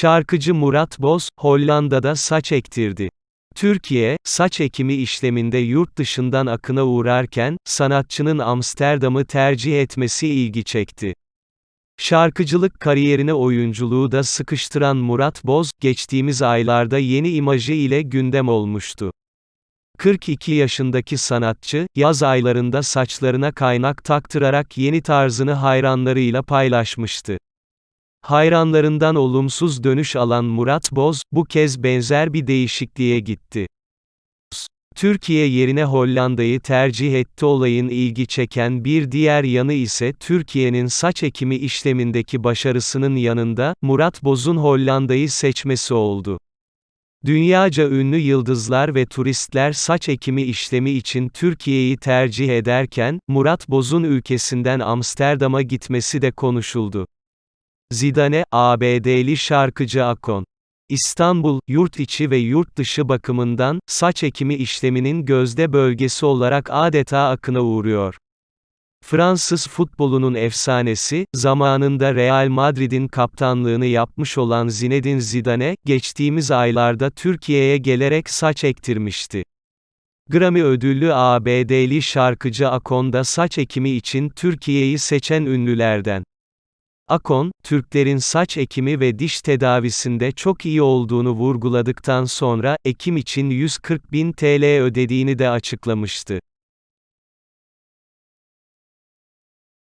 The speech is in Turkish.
Şarkıcı Murat Boz, Hollanda'da saç ektirdi. Türkiye, saç ekimi işleminde yurt dışından akına uğrarken, sanatçının Amsterdam'ı tercih etmesi ilgi çekti. Şarkıcılık kariyerine oyunculuğu da sıkıştıran Murat Boz, geçtiğimiz aylarda yeni imajı ile gündem olmuştu. 42 yaşındaki sanatçı, yaz aylarında saçlarına kaynak taktırarak yeni tarzını hayranlarıyla paylaşmıştı. Hayranlarından olumsuz dönüş alan Murat Boz, bu kez benzer bir değişikliğe gitti. Türkiye yerine Hollanda'yı tercih etti olayın ilgi çeken bir diğer yanı ise Türkiye'nin saç ekimi işlemindeki başarısının yanında, Murat Boz'un Hollanda'yı seçmesi oldu. Dünyaca ünlü yıldızlar ve turistler saç ekimi işlemi için Türkiye'yi tercih ederken, Murat Boz'un ülkesinden Amsterdam'a gitmesi de konuşuldu. Zidane, ABD'li şarkıcı Akon. İstanbul, yurt içi ve yurt dışı bakımından, saç ekimi işleminin gözde bölgesi olarak adeta akına uğruyor. Fransız futbolunun efsanesi, zamanında Real Madrid'in kaptanlığını yapmış olan Zinedine Zidane, geçtiğimiz aylarda Türkiye'ye gelerek saç ektirmişti. Grammy ödüllü ABD'li şarkıcı Akon da saç ekimi için Türkiye'yi seçen ünlülerden. Akon, Türklerin saç ekimi ve diş tedavisinde çok iyi olduğunu vurguladıktan sonra, ekim için 140 bin TL ödediğini de açıklamıştı.